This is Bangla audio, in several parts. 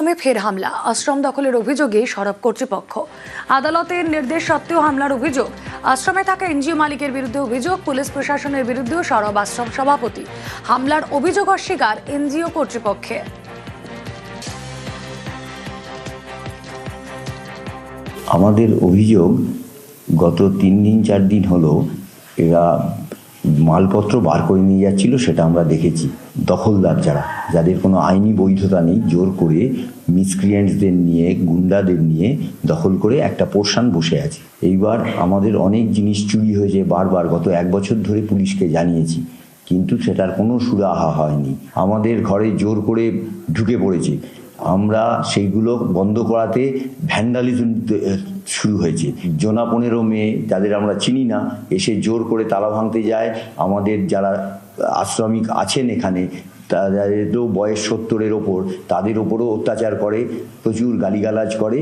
আশ্রমে ফের হামলা। আশ্রম দখলের অভিযোগে সরব কর্তৃপক্ষ। আদালতের নির্দেশ সত্ত্বেও হামলার অভিযোগ। আশ্রমে থাকা এনজিও মালিকের বিরুদ্ধে অভিযোগ, পুলিশ প্রশাসনের বিরুদ্ধেও সরব আশ্রম সভাপতি। হামলার অভিযোগ অস্বীকার এনজিও কর্তৃপক্ষের আমাদের অভিযোগ গত তিন দিন, চার দিন হলো এরা মালপত্র বার করে নিয়ে যাচ্ছিল, সেটা আমরা দেখেছি। দখলদার যারা, যাদের কোনো আইনি বৈধতা নেই, জোর করে মিসক্রিয়েন্টসদের নিয়ে, গুন্ডাদের নিয়ে দখল করে একটা পোর্শন বসে আছে। এইবার আমাদের অনেক জিনিস চুরি হয়েছে বারবার, গত এক বছর ধরে পুলিশকে জানিয়েছি, কিন্তু সেটার কোনো সুরাহা হয়নি। আমাদের ঘরে জোর করে ঢুকে পড়েছে। আমরা সেইগুলো বন্ধ করাতে ভ্যান্ডালিজম শুরু হয়েছে। জোনা পনেরো মেয়ে, যাদের আমরা চিনি না, এসে জোর করে তালা ভাঙতে যায়। আমাদের যারা আশ্রমিক আছেন এখানে তাদেরও বয়স সত্তরের ওপর, তাদের ওপরও অত্যাচার করে, প্রচুর গালিগালাজ করে।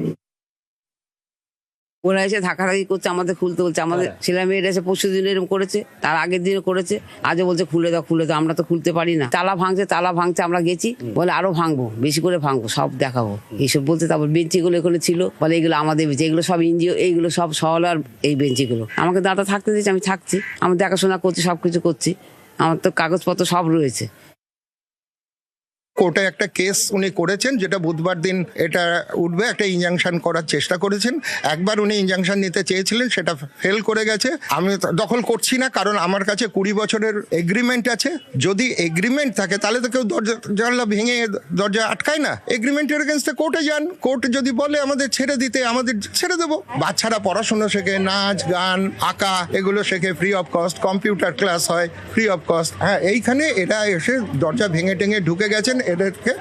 ওরা এসে ধাক্কাধাক্কি করছে আমাদের খুলতে বলছে আমাদের ছেলে মেয়েরা এসে পরশু দিন এরকম করেছে তার আগের দিনও করেছে আজও বলছে খুলে দাও খুলে দাও আমরা তো খুলতে পারি না। তালা ভাঙছে তালা ভাঙছে আমরা গেছি বলে আরও ভাঙবো বেশি করে ভাঙবো সব দেখাবো। এইসব বলতে তারপর বেঞ্চিগুলো এখানে ছিল বলে এগুলো আমাদের বেঞ্চি এগুলো সব এনজিও এইগুলো সব সহলার এই বেঞ্চিগুলো। আমাকে দাদা থাকতে দিয়েছে আমি থাকছি আমি দেখাশোনা করছি সব কিছু করছি আমার তো কাগজপত্র সব রয়েছে। কোর্টে একটা কেস উনি করেছেন, যেটা বুধবার দিন এটা উঠবে, একটা ইনজাংশন করার চেষ্টা করেছেন। একবার উনি ইনজাংশন নিতে চেয়েছিলেন, সেটা ফেল করে গেছে। আমি দখল করছি না, কারণ আমার কাছে কুড়ি বছরের এগ্রিমেন্ট আছে। যদি এগ্রিমেন্ট থাকে, তাহলে তো কেউ দরজা, জানলা ভেঙে দরজা আটকায় না। এগ্রিমেন্টের এগেনস্টে কোর্টে যান। কোর্ট যদি বলে, আমাদের ছেড়ে দিতে, আমাদের ছেড়ে দেবো। বাচ্চারা পড়াশোনা শেখে, নাচ, গান, আঁকা, এগুলো শেখে free of cost computer class হয় ফ্রি অফ কস্ট হ্যাঁ এইখানে এরা এসে দরজা ভেঙে টেঙে ঢুকে গেছেন এদেরকে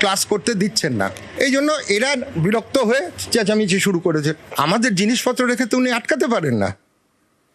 ক্লাস করতে দিচ্ছেন না। এই জন্য এরা বিরক্ত হয়ে চেঁচামেচি শুরু করেছে। আমাদের জিনিসপত্র রেখে তো উনি আটকাতে পারেন না।